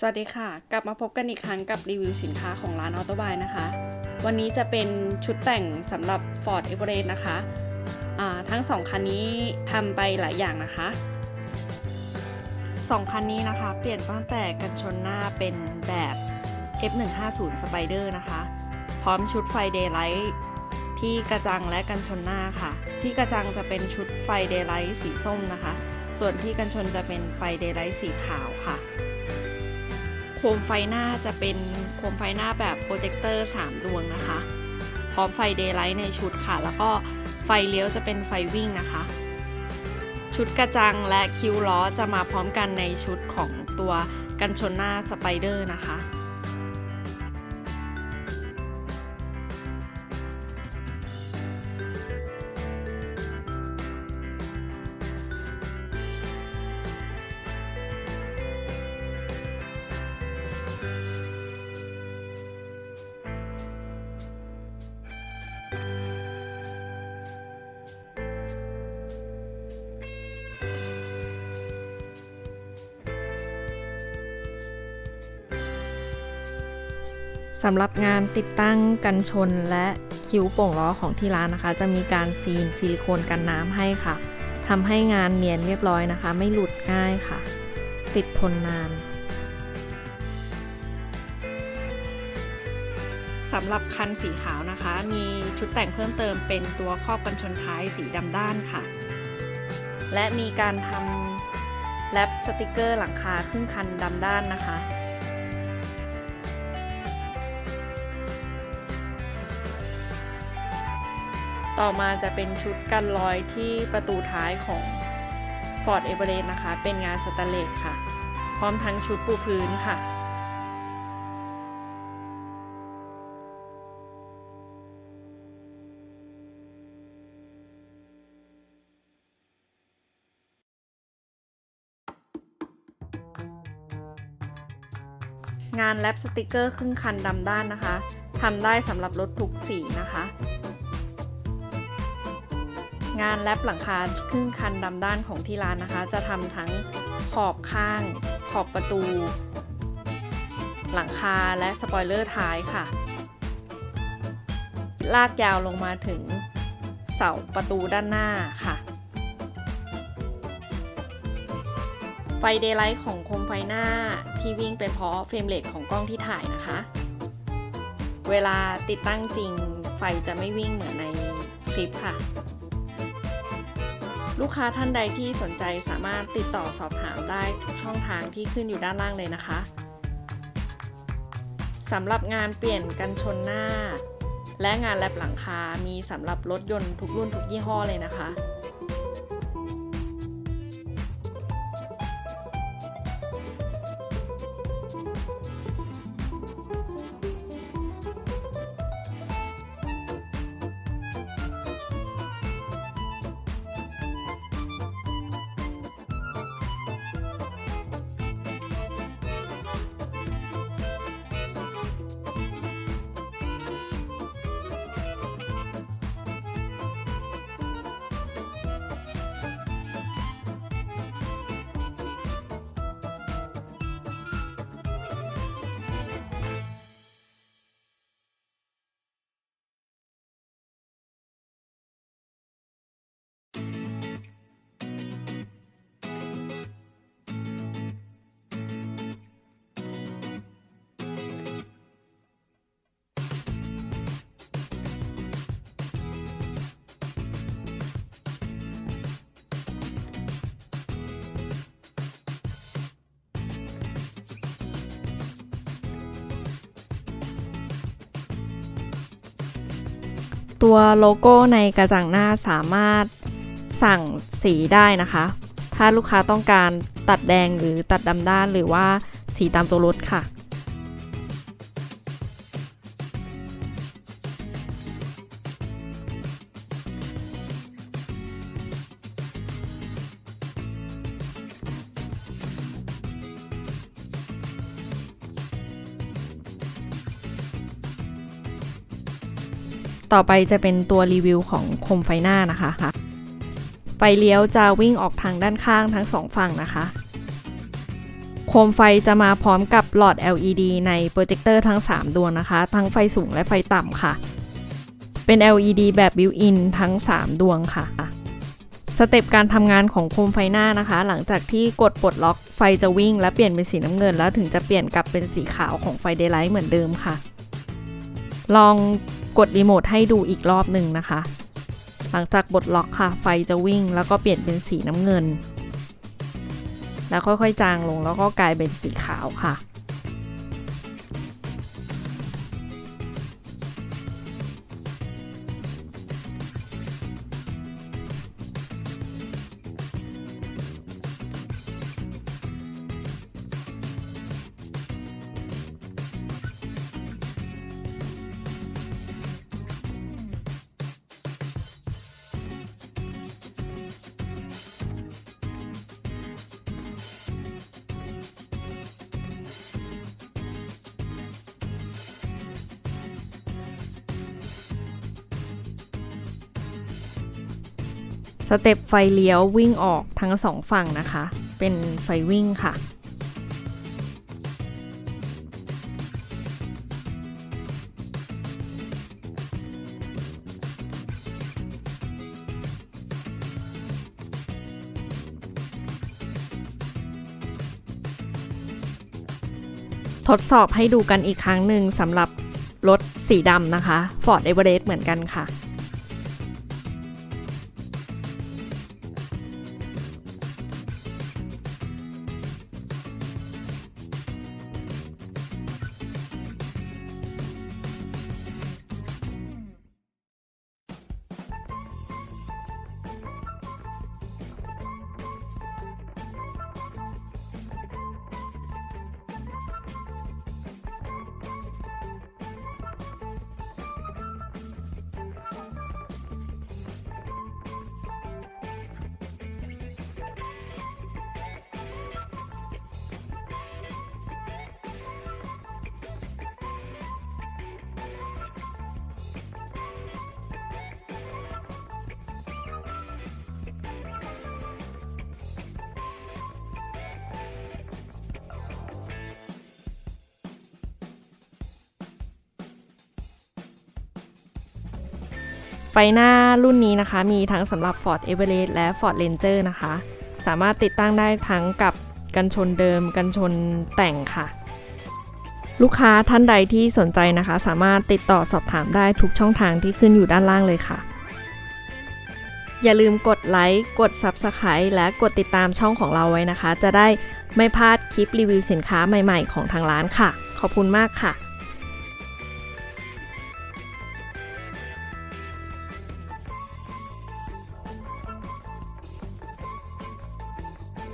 สวัสดีค่ะ กลับมาพบกันอีกครั้งกับรีวิวสินค้าของร้านออโตบายนะคะ วันนี้จะเป็นชุดแต่งสำหรับ Ford Everest นะคะทั้งสองคันนี้ทำไปหลายอย่างนะคะสองคันนี้นะคะ เปลี่ยนตั้งแต่กันชนหน้าเป็นแบบ F150 Spider นะคะ พร้อมชุดไฟ Daylight ที่กระจังและกันชนหน้าค่ะ ที่กระจังจะเป็นชุดไฟ Daylight สีส้มนะคะ ส่วนที่กันชนจะเป็นไฟ Daylight สีขาวค่ะ โคมไฟหน้าจะเป็นโคมไฟหน้าแบบโปรเจคเตอร์ 3 ดวงนะคะ พร้อมไฟเดย์ไลท์ในชุดค่ะ แล้วก็ไฟเลี้ยวจะเป็นไฟวิ่งนะคะ ชุดกระจังและคิ้วล้อจะมาพร้อมกันในชุดของตัวกันชนหน้าสไปเดอร์นะคะ สำหรับงานติดตั้งกันชนและคิ้วโป่งล้อของที่ร้านนะคะ จะมีการซีนซิลิโคนกันน้ำให้ค่ะทำให้งานเนียนเรียบร้อยนะคะ ไม่หลุดง่ายค่ะ ติดทนนานสำหรับคันสีขาวนะคะ มีชุดแต่งเพิ่มเติมเป็นตัวครอบกันชนท้ายสีดำด้านค่ะ และมีการทำแรปสติกเกอร์หลังคาครึ่งคันดำด้านนะคะ ต่อมาจะเป็นชุดกันรอยที่ประตูท้ายของ Ford Everest นะคะ เป็นงานสแตนเลสค่ะ พร้อมทั้งชุดปูพื้นค่ะงานแรปสติกเกอร์ครึ่งคันดำด้านนะคะทำได้สำหรับรถทุกสีนะคะ งานแรปหลังคาครึ่งคันดำด้านของที่ร้านนะคะ จะทำทั้งขอบข้าง ขอบประตู หลังคาและสปอยเลอร์ท้ายค่ะ ลากยาวลงมาถึงเสาประตูด้านหน้าค่ะ ไฟเดย์ไลท์ของโคมไฟหน้าที่วิ่งเป็นเพราะเฟรมเรทของกล้องที่ถ่ายนะคะ เวลาติดตั้งจริงไฟจะไม่วิ่งเหมือนในคลิปค่ะ ลูกค้าท่านใดที่สนใจสามารถติดต่อสอบถามได้ทุกช่องทางที่ขึ้นอยู่ด้านล่างเลยนะคะสำหรับงานเปลี่ยนกันชนหน้า และงานแลบหลังคา มีสำหรับรถยนต์ทุกรุ่นทุกยี่ห้อเลยนะคะ ตัวโลโก้ในกระจังหน้าสามารถสั่งสีได้นะคะ ถ้าลูกค้าต้องการตัดแดงหรือตัดดำด้านหรือว่าสีตามตัวรถค่ะ ต่อไปจะเป็นตัวรีวิวของโคมไฟหน้านะคะไฟเลี้ยวจะวิ่งออกทางด้านข้างทั้งสองฝั่งนะคะ โคมไฟจะมาพร้อมกับหลอด LED ในโปรเจคเตอร์ทั้ง 3 ดวงนะคะ ทั้งไฟสูงและไฟต่ำค่ะ เป็น LED แบบบิวอินทั้ง 3 ดวงค่ะ สเต็ปการทำงานของโคมไฟหน้านะคะ หลังจากที่กดปลดล็อกไฟจะวิ่ง และเปลี่ยนเป็นสีน้ำเงิน แล้วถึงจะเปลี่ยนกลับเป็นสีขาวของไฟเดย์ไลท์เหมือนเดิมค่ะ ลอง กดรีโมทให้ดูอีกรอบหนึ่งนะคะ หลังจากปลดล็อกค่ะ ไฟจะวิ่งแล้วก็เปลี่ยนเป็นสีน้ำเงิน แล้วค่อยๆจางลงแล้วก็กลายเป็นสีขาวค่ะ สเต็ปไฟเลี้ยววิ่งออกทั้งสองฝั่งนะคะ เป็นไฟวิ่งค่ะ ทดสอบให้ดูกันอีกครั้งหนึ่งสำหรับรถสีดำนะคะ Ford Everest เหมือนกันค่ะ ฟหน้ารุ่นนี้นะคะ มีทั้งสำหรับ Ford Everest และ Ford Ranger นะคะ สามารถติดตั้งได้ทั้งกับกันชนเดิมกันชนแต่งค่ะ ลูกค้าท่านใดที่สนใจนะคะ สามารถติดต่อสอบถามได้ทุกช่องทางที่ขึ้นอยู่ด้านล่างเลยค่ะ อย่าลืมกดไลค์กด Subscribe และกดติดตามช่องของเราไว้นะคะ จะได้ไม่พลาดคลิปรีวิวสินค้าใหม่ ๆ ของทางร้านค่ะ ขอบคุณมากค่ะ